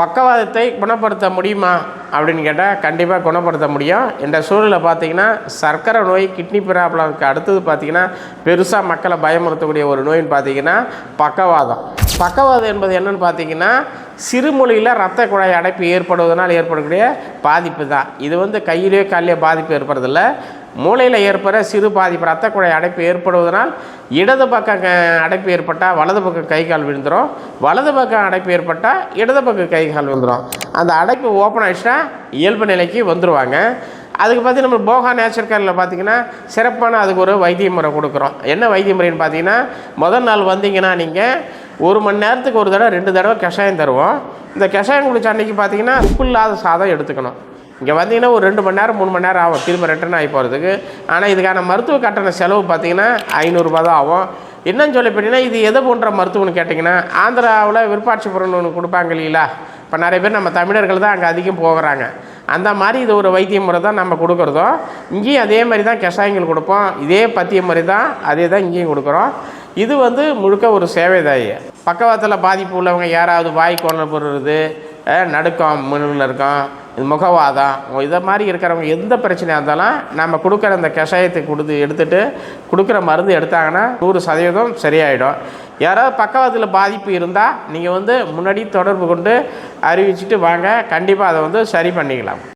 பக்கவாதத்தை குணப்படுத்த முடியுமா? அப்படின்னு கேட்டால் கண்டிப்பாக குணப்படுத்த முடியும். இந்த சூழலில் பார்த்தீங்கன்னா சர்க்கரை நோய் கிட்னி ப்ராப்ளம்க்கு அடுத்தது பார்த்தீங்கன்னா பெருசாக மக்களை பயமுறுத்தக்கூடிய ஒரு நோயின்னு பார்த்தீங்கன்னா பக்கவாதம். பக்கவாதம் என்பது என்னன்னு பார்த்தீங்கன்னா சிறுமொழியில் ரத்த குழாய் அடைப்பு ஏற்படுவதனால் ஏற்படக்கூடிய பாதிப்பு தான். இது வந்து கையிலேயோ காலிலேயோ பாதிப்பு ஏற்படுறதில்ல. மூளையில் ஏற்படுற சிறு பாதிப்பு ரத்த குழாய் அடைப்பு ஏற்படுவதனால் இடது பக்கம் க- அடைப்பு ஏற்பட்டால் வலது பக்கம் கை கால் விழுந்துடும் வலது பக்கம் அடைப்பு ஏற்பட்டால் இடது பக்கம் கை கால் விழுந்துடும் அந்த அடைப்பு ஓப்பன் ஆகிடுச்சுன்னா இயல்பு நிலைக்கு வந்துடுவாங்க அதுக்கு பார்த்து நம்ம போகா நேச்சர் கேரில் பார்த்தீங்கன்னா சிறப்பான அதுக்கு ஒரு வைத்திய முறை கொடுக்குறோம். என்ன வைத்திய முறைன்னு பார்த்தீங்கன்னா முதல் நாள் வந்தீங்கன்னா நீங்கள் ஒரு மணி நேரத்துக்கு ஒரு தடவை ரெண்டு தடவை கஷாயம் தருவோம். இந்த கஷாயம் குடிச்ச அன்னைக்கு பார்த்தீங்கன்னா உப்பு இல்லாத சாதம் எடுத்துக்கணும். இங்கே வந்தீங்கன்னா ஒரு ரெண்டு மணி நேரம் மூணு மணி நேரம் ஆகும். திரும்ப ரிட்டர்ன் ஆகி போகிறதுக்கு ஆனால் இதுக்கான மருத்துவ கட்டண செலவு பார்த்தீங்கன்னா ஐநூறுரூபா தான் ஆகும். என்னன்னு சொல்லி போட்டிங்கன்னா இது எதை போன்ற மருத்துவம்னு கேட்டிங்கன்னா ஆந்திராவில் விருப்பாட்சிபுரம்னு ஒன்று கொடுப்பாங்க இல்லைங்களா? இப்போ நிறைய பேர் நம்ம தமிழர்கள் தான் அங்கே அதிகம் போகிறாங்க. அந்த மாதிரி இது ஒரு வைத்திய முறை தான் நம்ம கொடுக்குறதும் இங்கேயும் அதே மாதிரி தான் கஷாயங்கள் கொடுப்போம். இதே பத்திய முறை தான் அதே தான் இங்கேயும் கொடுக்குறோம். இது வந்து முழுக்க ஒரு சேவை தாய் பக்கவாத்தில் பாதிப்பு உள்ளவங்க யாராவது வாய் கோணல் போடுறது நடுக்கம் முன்னில் இருக்கும் இது முகவாதம் இதை மாதிரி இருக்கிறவங்க எந்த பிரச்சனையாக இருந்தாலும் நம்ம கொடுக்குற அந்த கஷாயத்தை கொடுத்து எடுத்துட்டு கொடுக்குற மருந்து எடுத்தாங்கன்னா நூறு சதவீதம் சரியாயிடும். யாராவது பக்கவாதத்தில் பாதிப்பு இருந்தால் நீங்கள் வந்து முன்னாடி தொடர்பு கொண்டு அறிவிச்சிட்டு வாங்க. கண்டிப்பாக அதை வந்து சரி பண்ணிக்கலாம்.